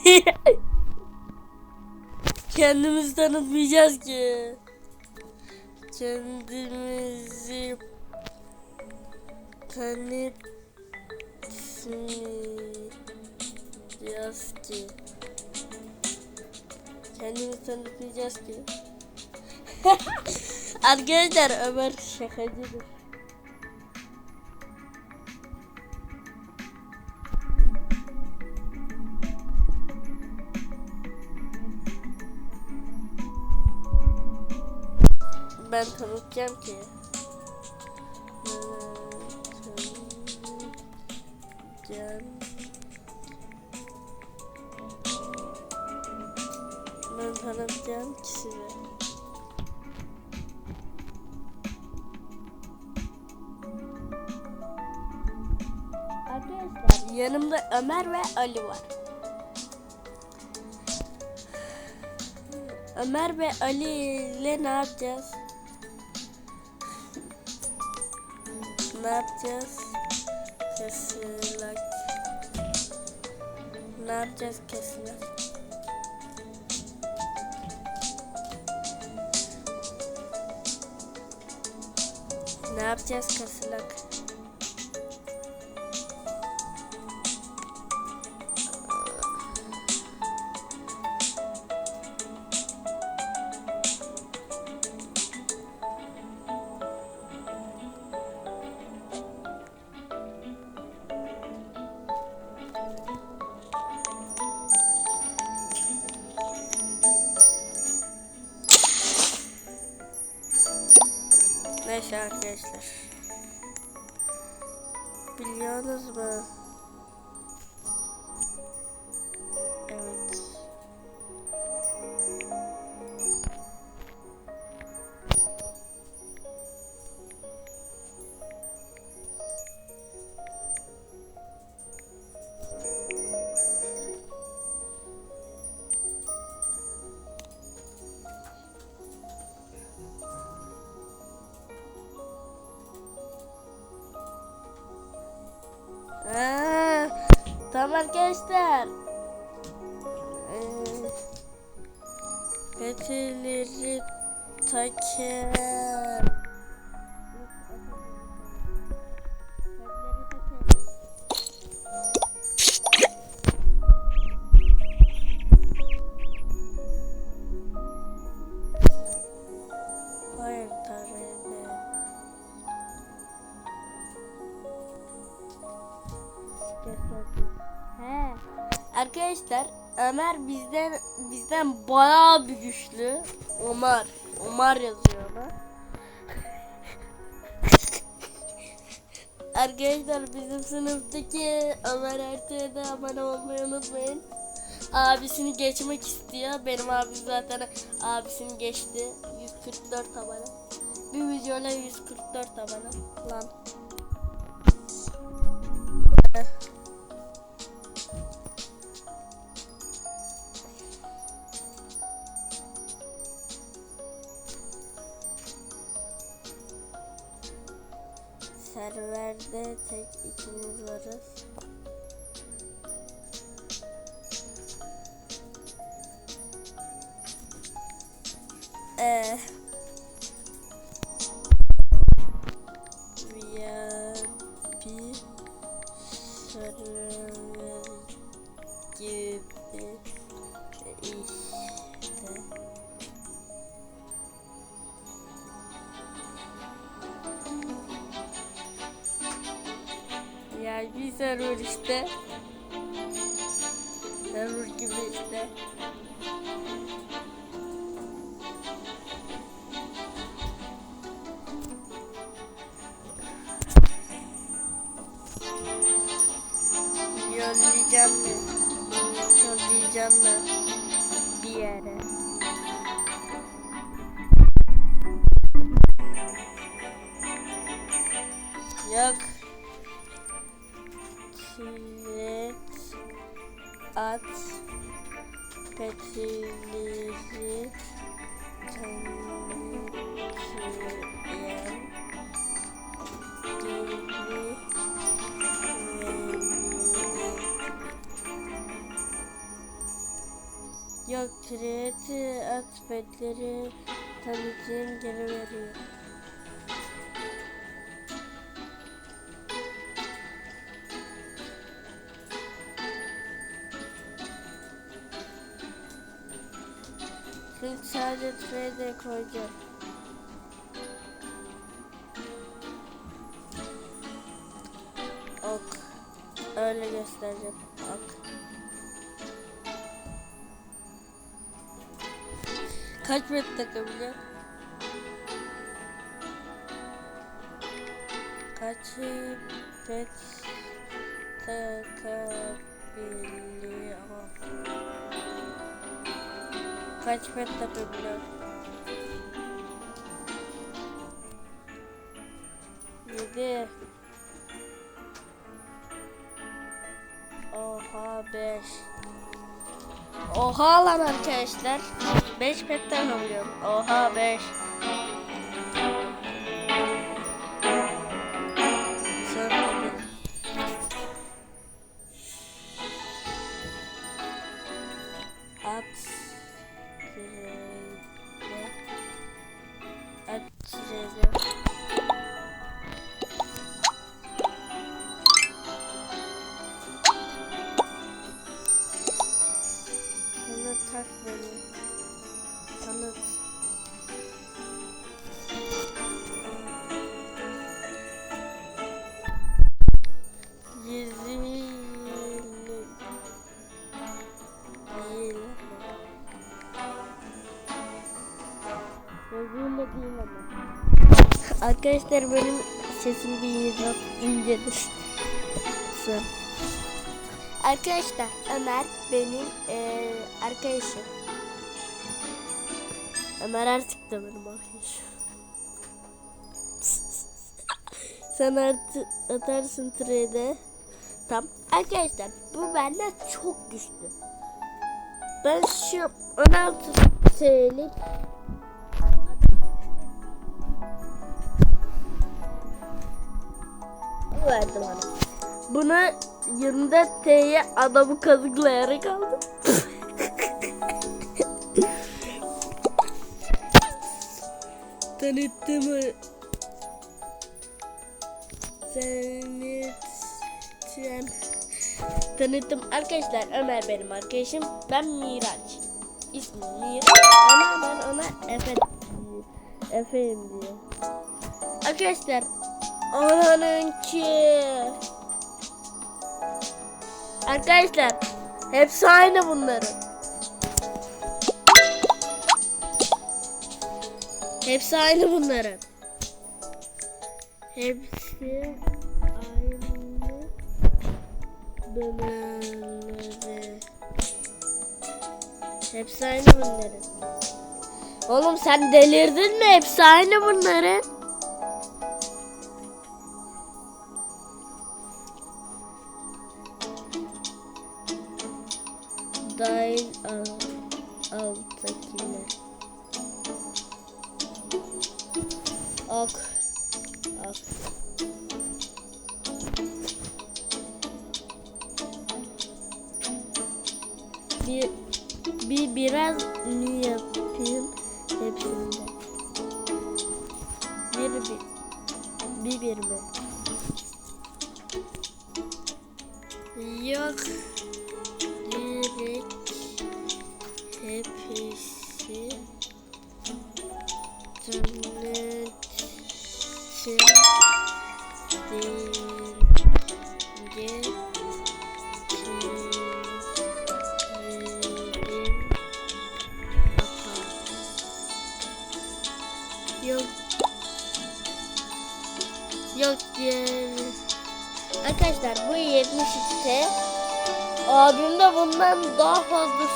Kendimizi tanıtmayacağız ki. Kendimizi tanıtmayacağız ki. Kendimizi tanıtmayacağız ki. Arkadaşlar Ömer şakacıdır. Ben tanıtacağım ki. Tanıtacağım. Ben tanıtacağım ki size. Arkadaşlar yanımda Ömer ve Ali var. Ömer ve Ali ile ne yapacağız? Ne yapacağız? Kesilak. Ne yapacağız kesilak? Ne yapacağız kesilak? Biliyorsunuz mu? Tamam arkadaşlar. Ee, Petileri taker. Ömer bizden bizden bayağı bir güçlü. Omar. Omar yazıyor ona. Arkadaşlar bizim sınıftaki Ömer Ertuğ'a da abone olmayı unutmayın. Abisini geçmek istiyor. Benim abim zaten abisini geçti. 144 abone. Bir videoyla 144 abone. Lan. Serverde tek ikimiz varız. Ee, VIP server gibi işte. Bir server işte. Server gibi işte. Yollayacağım mı? Yollayacağım mı? Bir yere. Yok. Tanıtıyan geri verilir. Triyeti at petleri tanıtım geri veriyor. Şimdi sadece trade'e koyacağım. Ok. Öyle göstereceğim. Ok. Kaç pet takabiliyor? Kaç pet takabiliyor? Kaç pet takabiliyor? Yedi. Oha beş. Oha lan arkadaşlar. 5 pet takabiliyorum. Oha 5. Arkadaşlar benim sesim bir incedir. Arkadaşlar Ömer benim eee arkadaşım. Ömer artık da benim arkadaşım. Sen artık atarsın trade'e. Tamam. Arkadaşlar bu benden çok güçlü. Ben şu 16 TL'lik verdim ona. Buna 24 T'ye adamı kazıklayarak aldım. Tanıttım. Tanıttım. Tanıttım. Arkadaşlar Ömer benim arkadaşım. Ben Miraç. İsmim Miraç. Ama ben ona Efe Efe'yim diyor. Arkadaşlar Onunki. Arkadaşlar hepsi aynı bunların. Hepsi aynı bunların. Hepsi aynı bunları. Hepsi aynı bunların. Oğlum sen delirdin mi? Hepsi aynı bunların. Dahil al, alttakine. Ok. Ok. Bir, bir biraz mi yapayım hepsinde. Bir, bir, bir, bir mi? Yok. Direkt hepsi tanıtım dinge Yok. Yok yani. Arkadaşlar bu 72'te abimde bundan daha fazla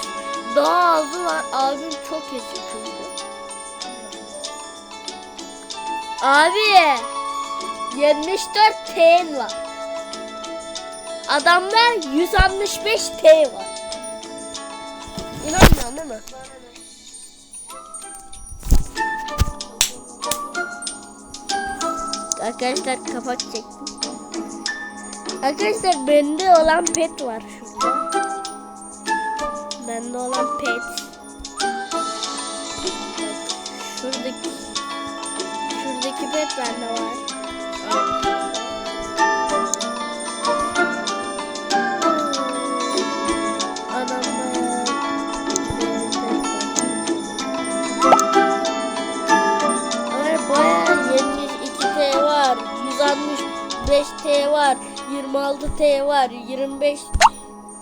daha azı var. Abim çok eski çünkü. Abi 74 T'in var. Adamda 165 T var. İnanmıyorsun değil mi? Arkadaşlar kapak çektim. Arkadaşlar bende olan pet var. Bende olan pet. Şuradaki şuradaki pet bende var. var, 165 T var, 26 T var, 25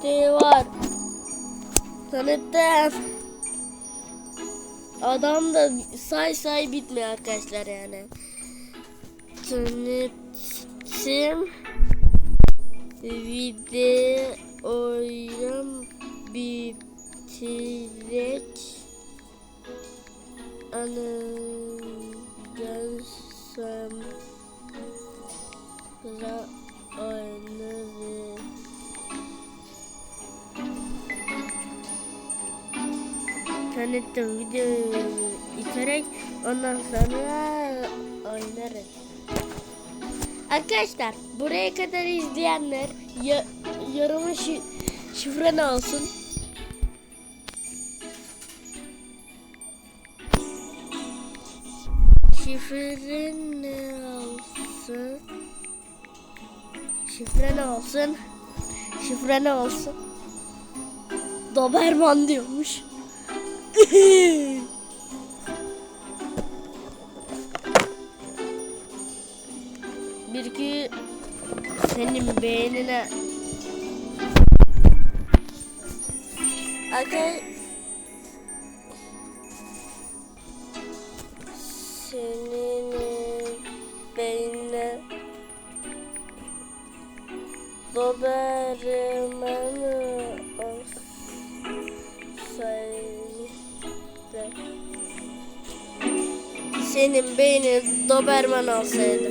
T var. Tanıttım. Adam da say say bitmiyor arkadaşlar yani. Tanıtım videoyu bitirek anlarsam ra oynarım. Tanıttım videoyu iterek ondan sonra oynarız. Arkadaşlar buraya kadar izleyenler ya, yorumu şi, şifre ne olsun? Şifre ne olsun? Şifre ne olsun? Şifre ne olsun? Doberman diyormuş. Bir iki senin beynine. Arkadaş senin beynine. Doberman'ı Senin beynin Doberman olsaydı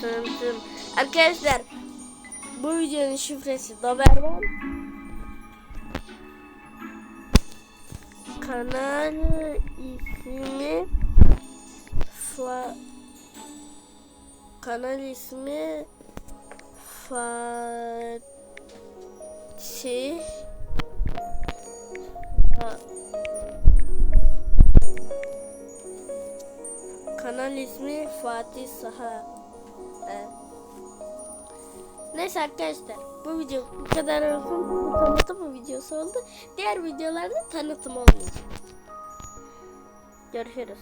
Tanıtım. Arkadaşlar bu videonun şifresi Doberman. Kanal ismi Fa Kanal ismi Fatih Ha- Kanal ismi Fatih Saha. Evet. Neyse arkadaşlar bu video bu kadar olsun. Bu tanıtım videosu oldu. Diğer videolarda tanıtım olmayacak. Görüşürüz.